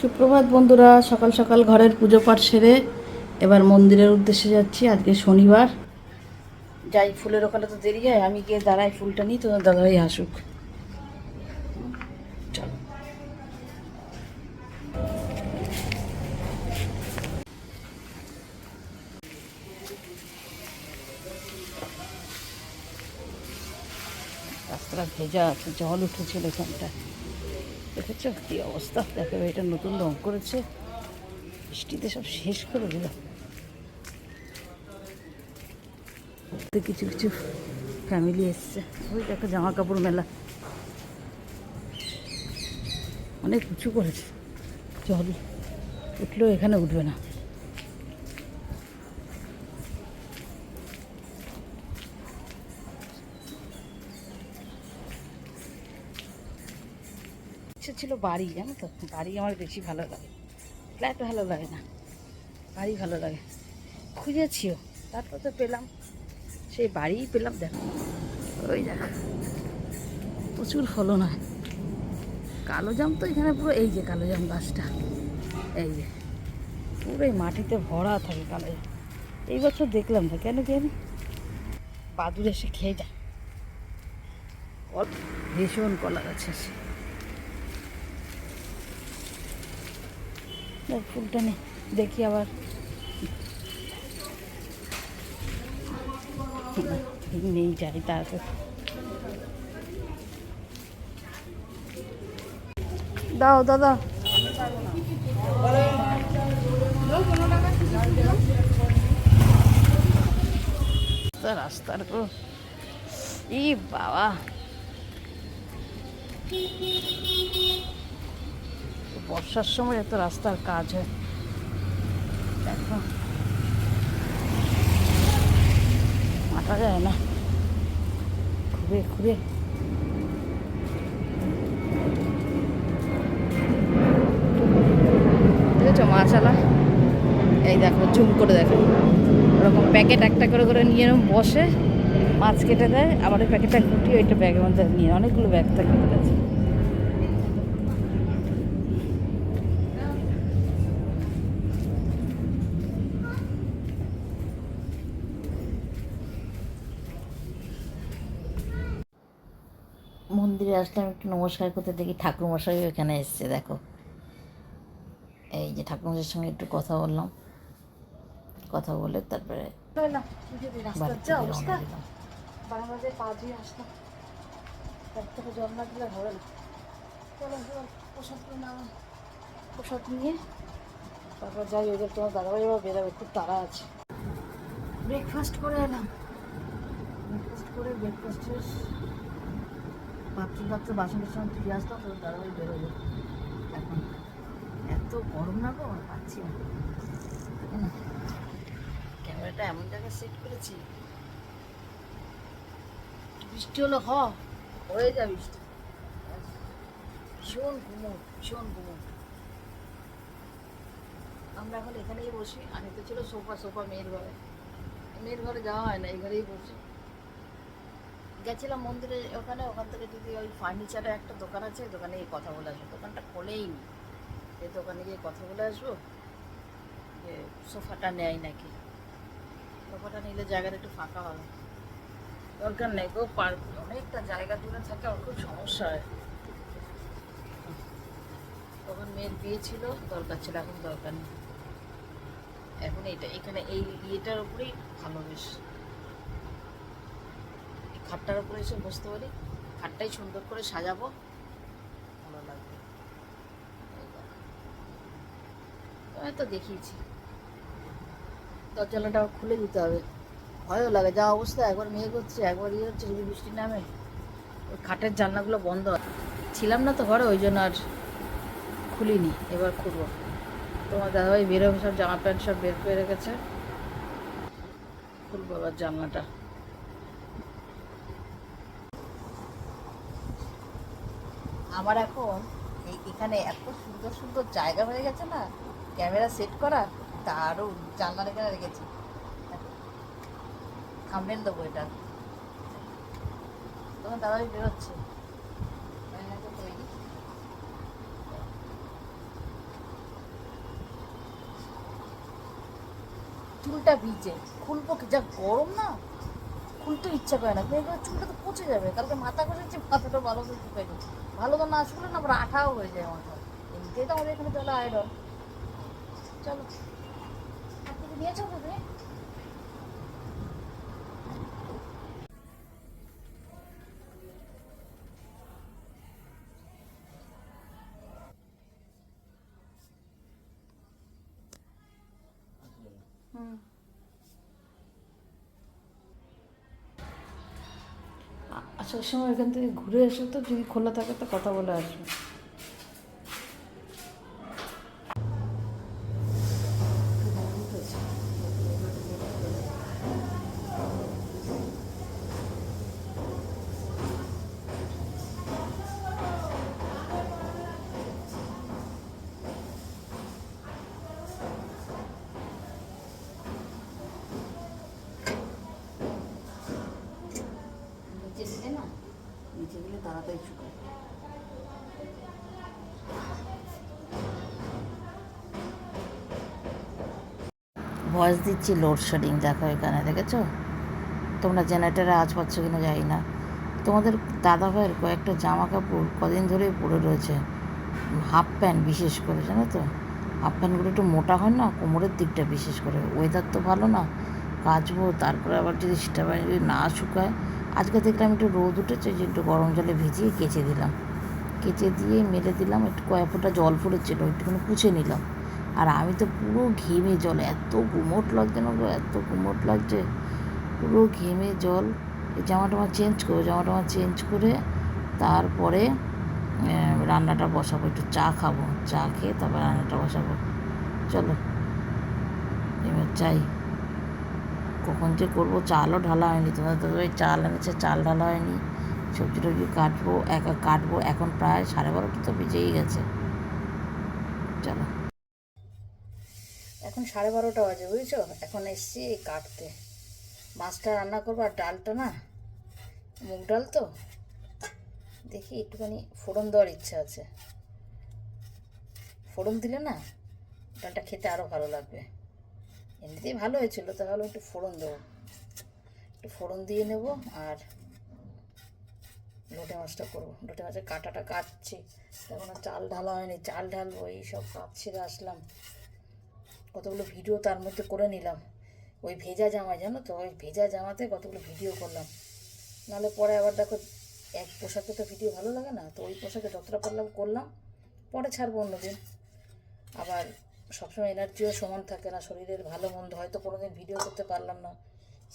সুপ্রভাত বন্ধুরা, সকাল সকাল ঘরের পুজো পাঠ সেরে এবার মন্দিরের উদ্দেশ্যে যাচ্ছি। আজকে শনিবার। যাই, ফুলের ওখানে তো দেরি হয়, আমি গিয়ে দাঁড়াই, ফুলটা নিই তো দাদাভাই আসুক। চলো। রাস্তাটা ভেজা আছে, জল উঠেছিল এখানটা দেখেছ? কি অবস্থা? দেখো, এটা নতুন রং করেছে। বৃষ্টিতে সব শেষ করে দিল। কিছু কিছু ফ্যামিলি এসছে। ওই দেখো জামা কাপড় মেলা। অনেক উঁচু করেছে। জল উঠলেও এখানে উঠবে না। ছিল বাড়ি, জানো তো? বাড়ি আমার বেশি ভালো লাগে। ফ্ল্যাট ভালো লাগে না। বাড়ি ভালো লাগে। খুঁজেছিও, তারপর তো পেলাম। সেই বাড়িই পেলাম, দেখো। ওই দেখো, প্রচুর ফলন হয় কালো জাম তো এখানে পুরো, এই যে কালো জাম গাছটা। এই যে পুরো এই মাটিতে ভরা থাকে কালো জাম। এই বছর দেখলাম না, কেন জানি? বাদুর এসে খেয়ে যায়। ভীষণ কলা গাছ আছে। ফুলটা নে দেখি আবার। নেই যাই তারপর। দাও দাদা। রাস্তা রাস্তার ই বাবা। বর্ষার সময় এত রাস্তার কাজ হয়। দেখো। মাথা যায় না। ঘুরে ঘুরে। দেখেছ মাছালা? এই দেখো, জুম করে দেখো। ওরকম প্যাকেট একটা করে করে নিয়ে এরকম বসে, মাছ কেটে দেয়, আবার ওই প্যাকেটটা গুটিয়ে ওইটা ব্যাগের মধ্যে নিয়ে, অনেকগুলো ব্যাগ থাকে। কাছে মন্দিরে আসলাম একটু নমস্কার করতে দেখি ঠাকুরমশাই এখানে এসছে দেখো। এই যে ঠাকুরমশাইয়ের সঙ্গে একটু কথা বললাম। কথা বলে তারপরে জল না দিলে হবে না। চলো চলো প্রসাদ নিয়ে তারপর যাই ওদের তোমার দাদাভাই বেরোবে খুব তাড়া আছে। ব্রেকফাস্ট করে এলাম। ব্রেকফাস্ট করে ব্রেকফাস্টের পাত্র পাত্র বাসন টাসন ফিরে আসলাম তোর দাদাভাই বেরোবে এখন এত গরম না গো পাচ্ছি না। ক্যামেরাটা এমন জায়গায় সেট করেছি। বৃষ্টি হলো হ হয়ে যা বৃষ্টি। ভীষণ ঘুমোট ভীষণ ঘুমোট। আমরা এখন এখানেই বসি আর এতে ছিল সোফা সোফা মেয়ের ঘরে। মেয়ের ঘরে যাওয়া হয় না এই ঘরেই বসি। গেছিলাম মন্দিরে ওখানে, ওখান থেকে যদি ওই ফার্নিচারের একটা দোকান আছে ওই দোকানে গিয়ে কথা বলে আসব। দোকানটা খোলেই নি। এই দোকানে গিয়ে কথা বলে আসব, যে সোফাটা নেয় নাকি। সোফাটা নিলে জায়গাটা একটু ফাঁকা হবে। দরকার নেই গো, পার্ক অনেকটা জায়গা দূরে থাকে আমার খুব সমস্যা হয়। তখন মেয়ের বিয়ে ছিল, দরকার ছিল, এখন দরকার নেই। এখন এইটা এখানে এই ইয়েটার উপরেই ভালো বেশ। খাটটার উপরে এসে বসতে পারি খাটটাই সুন্দর করে সাজাবো। ভালো লাগবে। তোমায় তো দেখিয়েছি। দরজালাটা আবার খুলে দিতে হবে। ভয়ও লাগে। যা অবস্থা, একবার মেয়ে করছে একবার ইয়ে হচ্ছে, যদি বৃষ্টি নামে, ওই খাটের জানলাগুলো বন্ধ। ছিলাম না তো ঘরে, ওই জন্য আর খুলিনি। এবার খুলবো। তোমার দাদাভাই বেরোবে, সব জামা প্যান্ট সব বের করে রেখেছে। খুলবো এবার জানলাটা। আমার এখন এই এখানে এত সুন্দর সুন্দর জায়গা হয়ে গেছে না, ক্যামেরা সেট করা, তারও জানলার এখানে রেখেছি। থামলেন দেবো এটা। তোমার দাদাই বেরোচ্ছে। চুলটা ভিজে, খুলবো কি? যা গরম না? খুলতে ইচ্ছা করে না এগুলো চুলটা তো পচে যাবে। কালকে মাথা করে করেছি মাথাটা ভালো করে শুকাই ভালো তো না শুকলে না, আবার আঠাও হয়ে যায় মাথা এমনিতেই তো আমাদের এখানে তাহলে আয়রন চলো। আপনি নিয়েছো তুমি আসার সময় এখান থেকে ঘুরে এসে তো যদি খোলা থাকে তো কথা বলে আসবে। ভয়েস দিচ্ছি লোডশেডিং দেখো এখানে, দেখেছ? তোমরা জেনারেটারে আজ পাচ্ছ কিনা যাই না। তোমাদের দাদা ভাইয়ের কয়েকটা জামা কাপড় কদিন ধরেই পরে রয়েছে। হাফ প্যান্ট বিশেষ করে, জানো তো? হাফ প্যান্টগুলো একটু মোটা হয় না, কোমরের দিকটা বিশেষ করে। ওয়েদার তো ভালো না, কাচবো, তারপরে আবার যদি সেটা যদি না শুকায়। আজকে দেখলাম একটু রোদ উঠেছে, যে একটু গরম জলে ভিজিয়ে কেচে দিলাম। কেচে দিয়ে মেলে দিলাম, একটু কয়েক ফোঁটা জল পড়েছিল একটুখানি পুছে নিলাম। আর আমি তো পুরো ঘেমে জল, এত গুমোট লাগছে না এত গুমোট লাগছে। পুরো ঘেমে জল, এই জামা টামা চেঞ্জ করব, জামা টামা চেঞ্জ করে তারপরে রান্নাটা বসাবো, একটু চা খাব, চা খেয়ে তারপর রান্নাটা বসাবো। চলো, এবার চাই কখন যে করব, চালও ঢালা হয়নি, তোমাদের তো ওই চাল এনেছে, চাল ঢালা হয়নি। সবজি টবজি কাটবো, একা কাটবো, এখন প্রায় সাড়ে বারোটা তো বেজেই গেছে। চলো। এখন সাড়ে বারোটা বাজে, বুঝেছ? এখন এসছি কাটতে। মাছটা রান্না করব, আর ডালটা না, মুগ ডাল তো। দেখি একটুখানি ফোড়ন দেওয়ার ইচ্ছা আছে। ফোড়ন দিলে না, ডালটা খেতে আরও ভালো লাগবে। এমনিতেই ভালো হয়েছিল তাহলে একটু ফোড়ন দেবো। একটু ফোড়ন দিয়ে নেব, আর লোটে মাছটা করব। লোটে মাছের কাটাটা কাটছি। তখন চাল ঢালা হয়নি, চাল ঢালবো, এই সব কাজ ছেড়ে আসলাম। কতগুলো ভিডিও তার মধ্যে করে নিলাম। ওই ভেজা জামা, জানো তো? ওই ভেজা জামাতে কতগুলো ভিডিও করলাম। নাহলে পরে আবার দেখো, এক পোশাকে তো ভিডিও ভালো লাগে না, তো ওই পোশাকে যতটা পারলাম করলাম, পরে ছাড়বো অন্যদিন। আবার সবসময় এনার্জিও সমান থাকে না, শরীরের ভালো মন্দ হয়তো কোনো দিন ভিডিও করতে পারলাম না,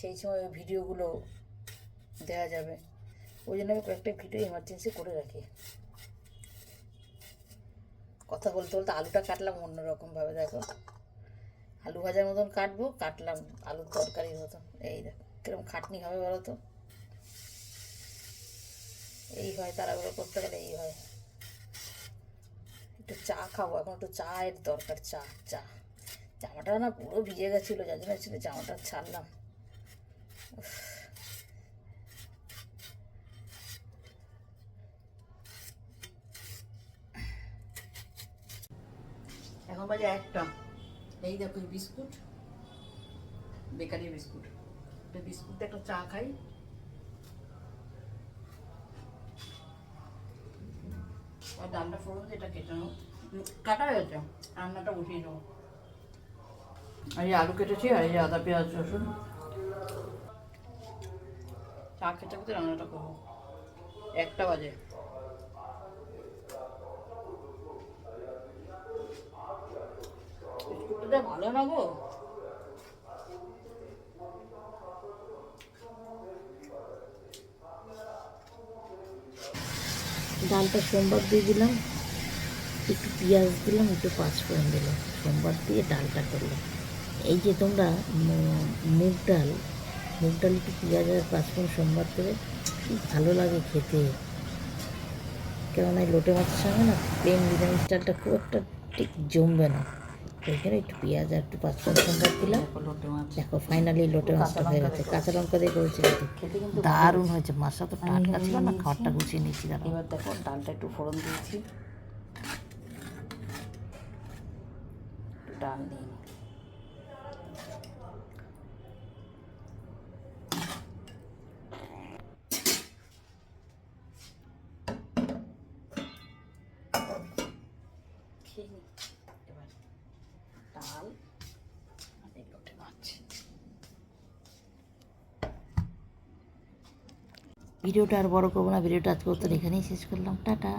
সেই সময় ওই ভিডিওগুলো দেওয়া যাবে। ওই জন্য আমি কয়েকটা ভিডিও এমার্জেন্সি করে রাখি। কথা বলতে বলতে আলুটা কাটলাম অন্যরকমভাবে, দেখো। আলু ভাজার মতন কাটবো, কাটলাম আলুর তরকারির মতন। এই দেখো কীরকম খাটনি হবে বলো তো? এই হয় তাড়াহুড়ো করতে গেলে এই হয়। একটু চা খাব, এখন একটু চায়ের দরকার, চা চা। জামাটা না পুরো ভিজে গেছিল, যার জন্য ছিল জামাটা ছাড়লাম। এখন বাজে একটা। এই দেখো এই বিস্কুট। Bakery biscuit. একটা বিস্কুট দিয়ে একটা চা খাই। আর ডালটা ফোড়ন এটা কেটে নেব কাটা হয়েছে রান্নাটা উঠিয়ে দেবো। আর এই আলু কেটেছি আর এই আদা পেঁয়াজ রসুন। চা খেতে খেতে রান্নাটা করব। একটা বাজে। যা ভালো না গো? ডালটা সোমবার দিয়ে দিলাম, একটু পেঁয়াজ দিলাম, একটু পাঁচফোড়ন দিলাম। সোমবার দিয়ে ডালটা করলাম। এই যে তোমরা মুগ ডাল মুগ ডাল একটু পেঁয়াজ আর পাঁচফোড়ন সোমবার দেবে কি ভালো লাগে খেতে। কেননা এই লোটে মাছের সঙ্গে না প্লেন নিরামিষ ডালটা খুব একটা ঠিক জমবে না। ওইখানে একটু পেঁয়াজ আর একটু পাঁচফোড়ন সোমবার দিলাম। দেখো ফাইনালি লোটে মাছটা হয়ে গেছে। কাঁচা লঙ্কা দিয়ে করেছি কিন্তু দারুণ হয়েছে। মাছটা তো টাটকা ছিল না, খাবারটা গুছিয়ে নিয়েছি দাঁড়াও। এবার দেখো, ডালটা একটু ফোড়ন দিয়েছি। ডাল নিয়ে ভিডিওটা আর বড় করব না ভিডিওটা আজকে এখানেই শেষ করলাম টাটা।